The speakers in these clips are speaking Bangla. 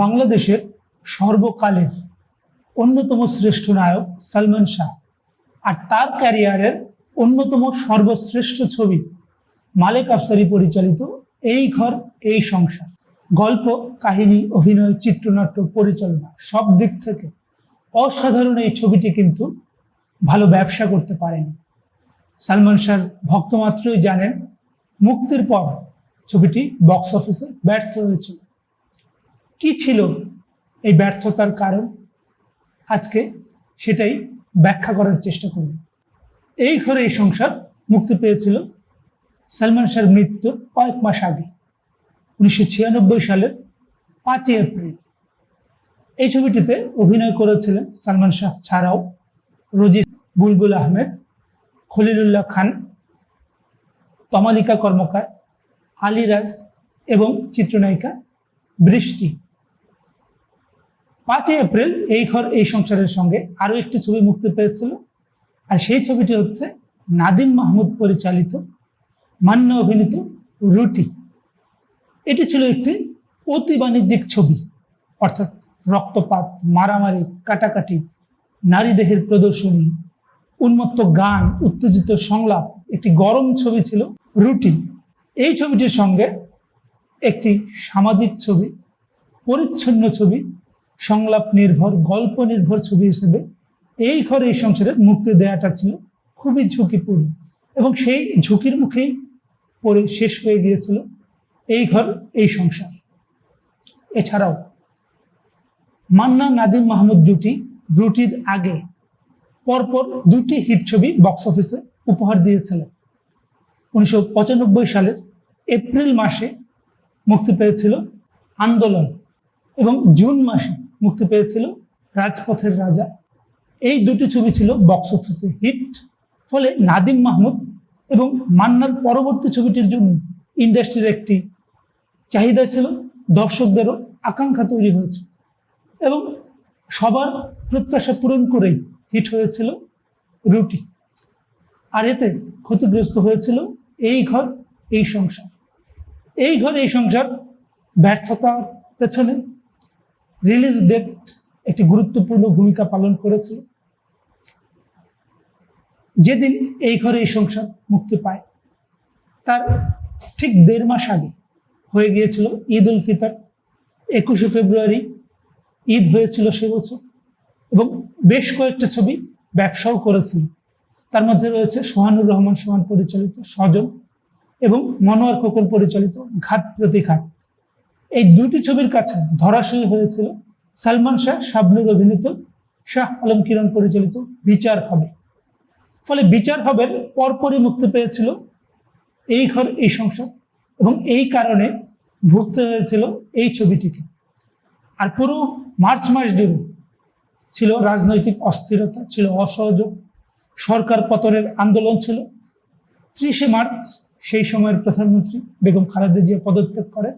বাংলাদেশের সর্বকালের অন্যতম শ্রেষ্ঠ নায়ক সালমান শাহ। আর তার ক্যারিয়ারের অন্যতম সর্বশ্রেষ্ঠ ছবি মালেক আফসারি পরিচালিত এই ঘর, এই সংসার। গল্প, কাহিনী, অভিনয়, চিত্রনাট্য, পরিচালনা সব দিক থেকে অসাধারণ এই ছবিটি কিন্তু ভালো ব্যবসা করতে পারেনি। সালমান শাহর ভক্তমাত্রই জানেন, মুক্তির পর ছবিটি বক্স অফিসে ব্যর্থ হয়েছিল। কি ছিল এই ব্যর্থতার কারণ? আজকে সেটাই ব্যাখ্যা করার চেষ্টা করব। এই ঘরে এই সংসার মুক্তি পেয়েছিল সালমান শাহর মৃত্যুর কয়েক মাস আগে, উনিশশো ছিয়ানব্বই সালের পাঁচই এপ্রিল। এই ছবিটিতে অভিনয় করেছিলেন সালমান শাহ ছাড়াও রোজি বুলবুল আহমেদ, খলিলুল্লাহ খান, তমালিকা কর্মকার আলিরাজ এবং চিত্রনায়িকা বৃষ্টি। পাঁচই এপ্রিল এই ঘর, এই সংসারের সঙ্গে আরও একটি ছবি মুক্তি পেয়েছিল। আর সেই ছবিটি হচ্ছে নাদিম মাহমুদ পরিচালিত, মান্য অভিনীত রুটি। এটি ছিল একটি অতি বাণিজ্যিক ছবি, অর্থাৎ রক্তপাত, মারামারি, কাটাকাটি নারী দেহের প্রদর্শনী, উন্মত্ত গান, উত্তেজিত সংলাপ, একটি গরম ছবি ছিল রুটি। এই ছবিটির সঙ্গে একটি সামাজিক ছবি, পরিচ্ছন্ন ছবি সংলাপ নির্ভর, গল্প নির্ভর ছবি হিসেবে এই ঘরে এই সংসারে মুক্তি দেওয়াটা ছিল খুবই ঝুঁকিপূর্ণ এবং সেই ঝুঁকির মুখেই পড়ে শেষ হয়ে গিয়েছিল এই ঘর, এই সংসার। এছাড়াও মান্না নাদিম মাহমুদ জুটি রুটির আগে পরপর দুটি হিট ছবি বক্স অফিসে উপহার দিয়েছিলেন উনিশশো সালের এপ্রিল মাসে মুক্তি পেয়েছিল আন্দোলন এবং জুন মাসে মুক্তি পেয়েছিল রাজপথের রাজা। এই দুটি ছবি ছিল বক্স অফিসে হিট ফলে নাদিম মাহমুদ এবং মান্নার পরবর্তী ছবিটির জন্য ইন্ডাস্ট্রির একটি চাহিদা ছিল, দর্শকদেরও আকাঙ্ক্ষা তৈরি হয়েছে এবং সবার প্রত্যাশা পূরণ করেই হিট হয়েছিল রুটি। আর এতে ক্ষতিগ্রস্ত হয়েছিল এই ঘর, এই সংসার। এই ঘর, এই সংসার ব্যর্থতার পেছনে রিলিজ ডেট একটি গুরুত্বপূর্ণ ভূমিকা পালন করেছিল। যেদিন এই ঘরে এই সংসার মুক্তি পায়, তার ঠিক দেড় মাস আগে হয়ে গিয়েছিল ঈদ উল ফিতর। একুশে ফেব্রুয়ারি ঈদ হয়েছিল সে বছর এবং বেশ কয়েকটা ছবি ব্যবসাও করেছিল। তার মধ্যে রয়েছে সোহানুর রহমান সোহান পরিচালিত স্বজন এবং মনোয়ার খোকন পরিচালিত ঘাত প্রতিঘাত এই দুটি ছবির কাছে ধরাশয়ী হয়েছিল। সালমান শাহ শাবনুর অভিনীত, শাহ আলম কিরণ পরিচালিত বিচার হবে। ফলে বিচার হবের পরপরই মুক্তি পেয়েছিল এই ঘর, এই সংসার এবং এই কারণে ভুগতে হয়েছিল এই ছবিটিকে। আর পুরো মার্চ মাস জুড়ে ছিল রাজনৈতিক অস্থিরতা, ছিল অসহযোগ, সরকার পতনের আন্দোলন ছিল। ত্রিশে মার্চ সেই সময়ের প্রধানমন্ত্রী বেগম খালেদা জিয়া পদত্যাগ করেন।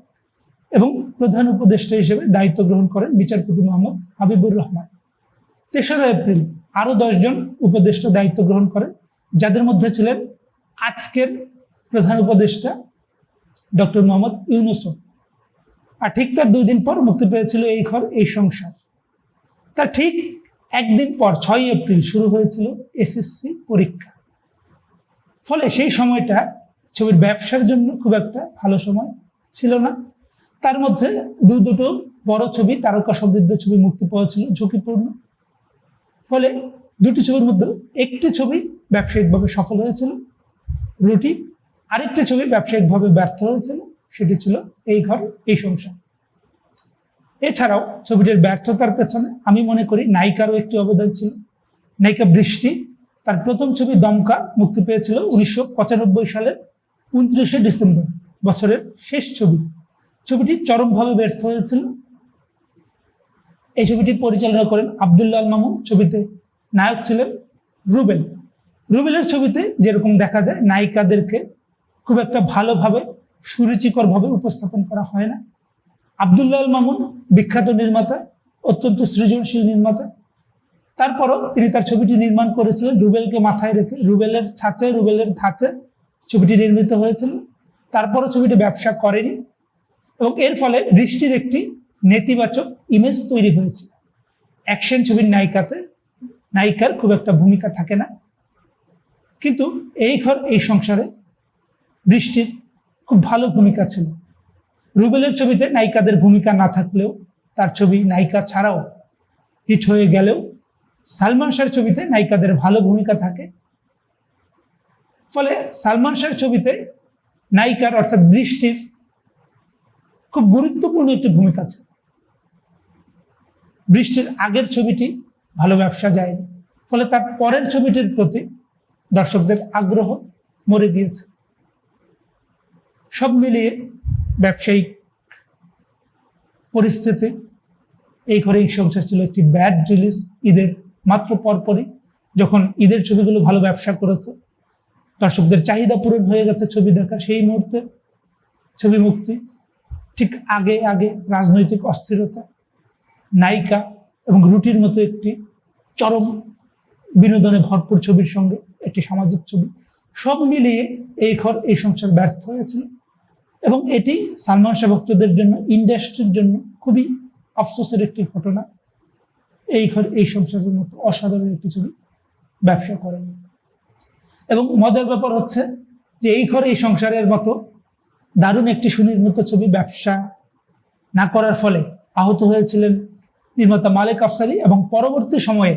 এবং প্রধান উপদেষ্টা হিসেবে দায়িত্ব গ্রহণ করেন বিচারপতি মোহাম্মদ হাবিবুর রহমান। তেসরা এপ্রিল আরও দশজন উপদেষ্টা দায়িত্ব গ্রহণ করেন, যাদের মধ্যে ছিলেন আজকের প্রধান উপদেষ্টা ডক্টর মোহাম্মদ ইউনুসও আর ঠিক তার দুই দিন পর মুক্তি পেয়েছিল এই ঘর, এই সংসার। তার ঠিক একদিন পর ছয় এপ্রিল, শুরু হয়েছিল এসএসসি পরীক্ষা। ফলে সেই সময়টা ছবির ব্যবসার জন্য খুব একটা ভালো সময় ছিল না। তার মধ্যে দু দুটো বড় ছবি, তারকা সমৃদ্ধ ছবি মুক্তি পাওয়া ছিল, ঝুঁকিপূর্ণ। ফলে দুটি ছবির মধ্যে একটি ছবি ব্যবসায়িকভাবে সফল হয়েছিল, রুটি। আরেকটি ছবি ব্যবসায়িকভাবে ব্যর্থ হয়েছিল, সেটি ছিল এই ঘর, এই সংসার। এছাড়াও ছবিটির ব্যর্থতার পেছনে আমি মনে করি নায়িকারও একটি অবদান ছিল। নায়িকা বৃষ্টি, তার প্রথম ছবি দমকা মুক্তি পেয়েছিল উনিশশো পঁচানব্বই সালের উনত্রিশে ডিসেম্বর বছরের শেষ ছবি। ছবিটি চরমভাবে ব্যর্থ হয়েছিল। এই ছবিটি পরিচালনা করেন আবদুল্লাল মামুন, ছবিতে নায়ক ছিলেন রুবেল। রুবেলের ছবিতে যেরকম দেখা যায়, নায়িকাদেরকে খুব একটা ভালোভাবে, সুরুচিকরভাবে উপস্থাপন করা হয় না। আবদুল্লাল মামুন বিখ্যাত নির্মাতা, অত্যন্ত সৃজনশীল নির্মাতা। তারপরও তিনি তার ছবিটি নির্মাণ করেছিলেন, রুবেলকে মাথায় রেখে, রুবেলের ছাঁচে, রুবেলের ধাঁচে ছবিটি নির্মিত হয়েছিল। তারপরও ছবিটি ব্যবসা করেনি। এবং এর ফলে বৃষ্টির একটি নেতিবাচক ইমেজ তৈরি হয়েছে। অ্যাকশন ছবির নায়িকাতে, নায়িকার খুব একটা ভূমিকা থাকে না। কিন্তু এই ঘর, এই সংসারে বৃষ্টির খুব ভালো ভূমিকা ছিল। রুবেলের ছবিতে নায়িকাদের ভূমিকা না থাকলেও তার ছবি নায়িকা ছাড়াও হিট হয়ে গেলেও সালমান শাহর ছবিতে নায়িকাদের ভালো ভূমিকা থাকে। ফলে সালমান শাহর ছবিতে নায়িকার অর্থাৎ বৃষ্টির খুব গুরুত্বপূর্ণ একটি ভূমিকা আছে। বৃষ্টির আগের ছবিটি ভালো ব্যবসা যায়নি, ফলে তার পরের ছবিটির প্রতি দর্শকদের আগ্রহ মরে গিয়েছে। সব মিলিয়ে ব্যবসায়িক পরিস্থিতি এই ঘরে এই সংসার ছিল একটি ব্যাড রিলিজ ঈদের, মাত্র পরপরই যখন ঈদের ছবিগুলো ভালো ব্যবসা করেছে, দর্শকদের চাহিদা পূরণ হয়ে গেছে ছবি দেখা সেই মুহূর্তে ছবি মুক্তি ঠিক আগে আগে রাজনৈতিক অস্থিরতা, নায়িকা এবং রুটির মতো একটি চরম বিনোদনে ভরপুর ছবির সঙ্গে একটি সামাজিক ছবি, সব মিলিয়ে এই ঘর, এই সংসার ব্যর্থ হয়েছিল। এবং এটি সালমান শাহ ভক্তদের জন্য, ইন্ডাস্ট্রির জন্য খুবই আফসোসের একটি ঘটনা। এই ঘর, এই সংসারের মতো অসাধারণ একটি ছবি ব্যবসা করেনি। এবং মজার ব্যাপার হচ্ছে যে এই ঘর, এই সংসারের মতো দারুণ একটি সুনির্মিত ছবি ব্যবসা না করার ফলে আহত হয়েছিলেন নির্মাতা মালেক আফসারি এবং পরবর্তী সময়ে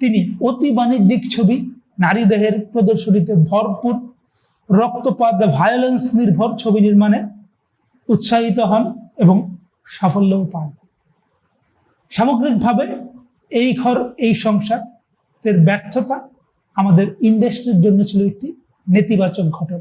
তিনি অতি বাণিজ্যিক ছবি নারী দেহের প্রদর্শনীতে ভরপুর রক্তপাত ভায়োলেন্স নির্ভর ছবি নির্মাণে উৎসাহিত হন এবং সাফল্যও পান। সামগ্রিকভাবে এই ঘর, এই সংসারের ব্যর্থতা আমাদের ইন্ডাস্ট্রির জন্য ছিল একটি নেতিবাচক ঘটনা।